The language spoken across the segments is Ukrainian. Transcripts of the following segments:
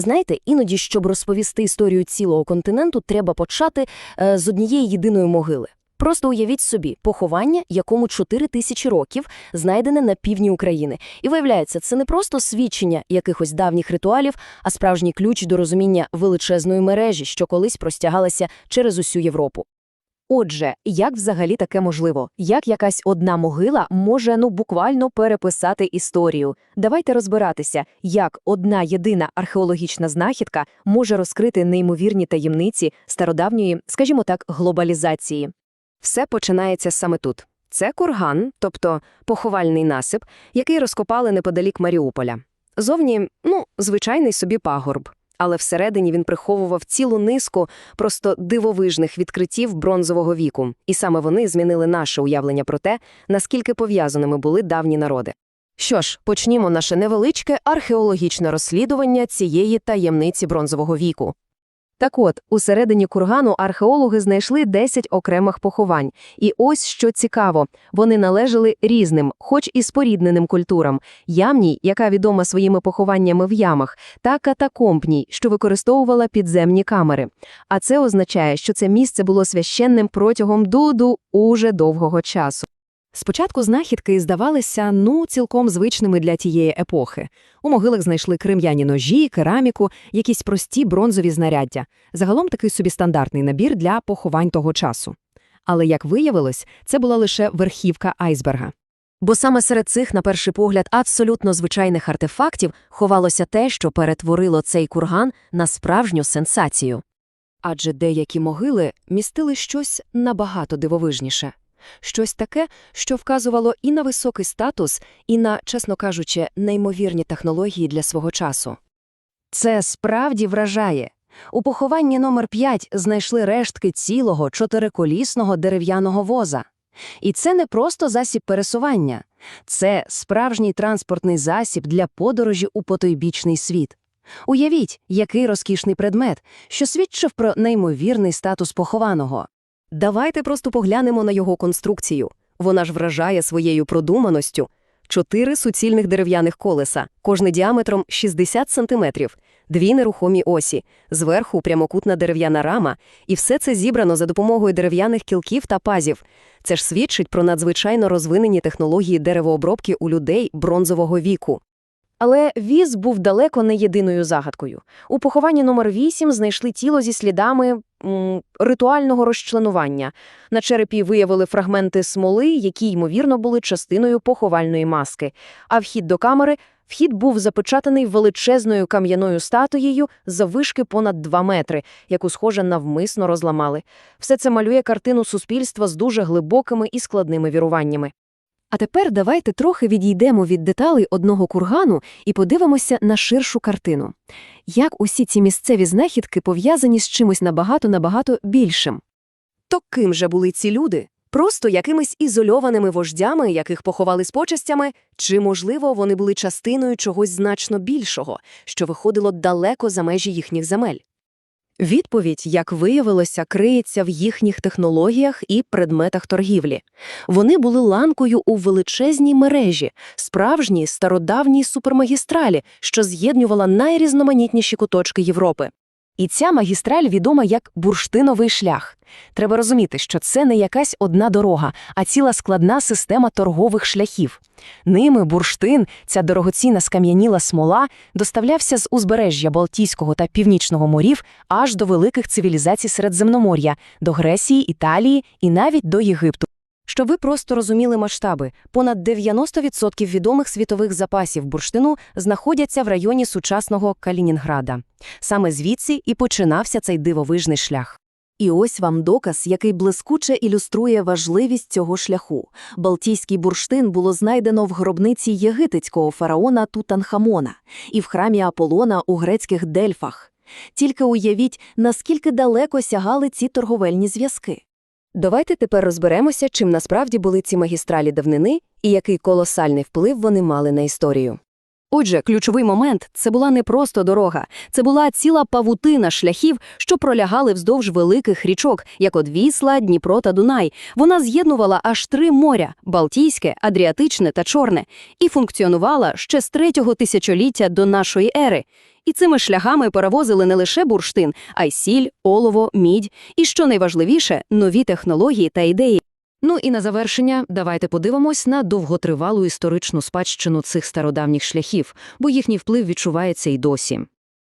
Знаєте, іноді, щоб розповісти історію цілого континенту, треба почати е, з однієї єдиної могили. Просто уявіть собі поховання, якому 4 тисячі років знайдене на півдні України. І виявляється, це не просто свідчення якихось давніх ритуалів, а справжній ключ до розуміння величезної мережі, що колись простягалася через усю Європу. Отже, як взагалі таке можливо? Як якась одна могила може ну буквально переписати історію? Давайте розбиратися, як одна єдина археологічна знахідка може розкрити неймовірні таємниці стародавньої, скажімо так, глобалізації. Все починається саме тут. Це курган, тобто поховальний насип, який розкопали неподалік Маріуполя. Зовні, ну, звичайний собі пагорб. Але всередині він приховував цілу низку просто дивовижних відкриттів бронзового віку, і саме вони змінили наше уявлення про те, наскільки пов'язаними були давні народи. Що ж, почнімо наше невеличке археологічне розслідування цієї таємниці бронзового віку. Так от, усередині кургану археологи знайшли 10 окремих поховань. І ось що цікаво, вони належали різним, хоч і спорідненим культурам, ямній, яка відома своїми похованнями в ямах, та катакомбній, що використовувала підземні камери. А це означає, що це місце було священним протягом дуду уже довгого часу. Спочатку знахідки здавалися, ну, цілком звичними для тієї епохи. У могилах знайшли крем'яні ножі, кераміку, якісь прості бронзові знаряддя. Загалом такий собі стандартний набір для поховань того часу. Але, як виявилось, це була лише верхівка айсберга. Бо саме серед цих, на перший погляд, абсолютно звичайних артефактів ховалося те, що перетворило цей курган на справжню сенсацію. Адже деякі могили містили щось набагато дивовижніше. Щось таке, що вказувало і на високий статус, і на, чесно кажучи, неймовірні технології для свого часу. Це справді вражає. У похованні номер 5 знайшли рештки цілого чотириколісного дерев'яного воза. І це не просто засіб пересування, це справжній транспортний засіб для подорожі у потойбічний світ. Уявіть, який розкішний предмет, що свідчив про неймовірний статус похованого. Давайте просто поглянемо на його конструкцію. Вона ж вражає своєю продуманостю. Чотири суцільних дерев'яних колеса, кожне діаметром 60 сантиметрів, дві нерухомі осі, зверху прямокутна дерев'яна рама, і все це зібрано за допомогою дерев'яних кілків та пазів. Це ж свідчить про надзвичайно розвинені технології деревообробки у людей бронзового віку. Але віз був далеко не єдиною загадкою. У похованні номер 8 знайшли тіло зі слідами ритуального розчленування. На черепі виявили фрагменти смоли, які, ймовірно, були частиною поховальної маски. А вхід до камери вхід був запечатаний величезною кам'яною статуєю заввишки понад 2 метри, яку, схоже, навмисно розламали. Все це малює картину суспільства з дуже глибокими і складними віруваннями. А тепер давайте трохи відійдемо від деталей одного кургану і подивимося на ширшу картину. Як усі ці місцеві знахідки пов'язані з чимось набагато-набагато більшим? То ким же були ці люди? Просто якимись ізольованими вождями, яких поховали з почестями, чи, можливо, вони були частиною чогось значно більшого, що виходило далеко за межі їхніх земель? Відповідь, як виявилося, криється в їхніх технологіях і предметах торгівлі. Вони були ланкою у величезній мережі, справжній стародавній супермагістралі, що з'єднувала найрізноманітніші куточки Європи. І ця магістраль відома як бурштиновий шлях. Треба розуміти, що це не якась одна дорога, а ціла складна система торгових шляхів. Ними бурштин, ця дорогоцінна скам'яніла смола, доставлявся з узбережжя Балтійського та Північного морів аж до великих цивілізацій Середземномор'я, до Греції, Італії і навіть до Єгипту. Щоб ви просто розуміли масштаби, понад 90% відомих світових запасів бурштину знаходяться в районі сучасного Калінінграда. Саме звідси і починався цей дивовижний шлях. І ось вам доказ, який блискуче ілюструє важливість цього шляху. Балтійський бурштин було знайдено в гробниці єгипетського фараона Тутанхамона і в храмі Аполлона у грецьких Дельфах. Тільки уявіть, наскільки далеко сягали ці торговельні зв'язки. Давайте тепер розберемося, чим насправді були ці магістралі давнини і який колосальний вплив вони мали на історію. Отже, ключовий момент це була не просто дорога, це була ціла павутина шляхів, що пролягали вздовж великих річок, як от Вісла, Дніпро та Дунай. Вона з'єднувала аж три моря Балтійське, Адріатичне та Чорне, і функціонувала ще з третього тисячоліття до нашої ери. І цими шляхами перевозили не лише бурштин, а й сіль, олово, мідь і, що найважливіше, нові технології та ідеї. Ну і на завершення давайте подивимось на довготривалу історичну спадщину цих стародавніх шляхів, бо їхній вплив відчувається й досі.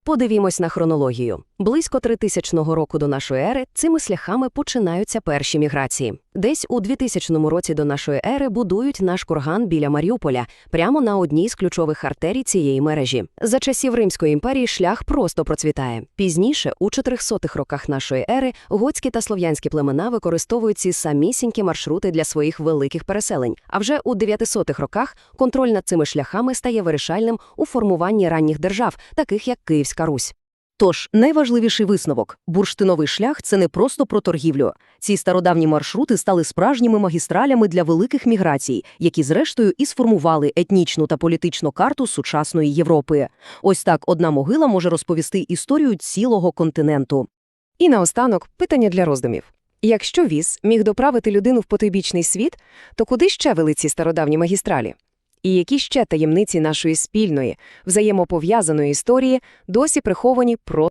Подивімось на хронологію. Близько 3000 року до нашої ери цими шляхами починаються перші міграції. Десь у 2000 році до нашої ери будують наш курган біля Маріуполя, прямо на одній з ключових артерій цієї мережі. За часів Римської імперії шлях просто процвітає. Пізніше, у 400-х роках нашої ери, готські та слов'янські племена використовують ці самісінькі маршрути для своїх великих переселень. А вже у 900-х роках контроль над цими шляхами стає вирішальним у формуванні ранніх держав, таких як Київська Русь. Тож, найважливіший висновок – бурштиновий шлях – це не просто про торгівлю. Ці стародавні маршрути стали справжніми магістралями для великих міграцій, які зрештою і сформували етнічну та політичну карту сучасної Європи. Ось так одна могила може розповісти історію цілого континенту. І наостанок питання для роздумів. Якщо віз міг доправити людину в потойбічний світ, то куди ще вели ці стародавні магістралі? І які ще таємниці нашої спільної, взаємопов'язаної історії досі приховані про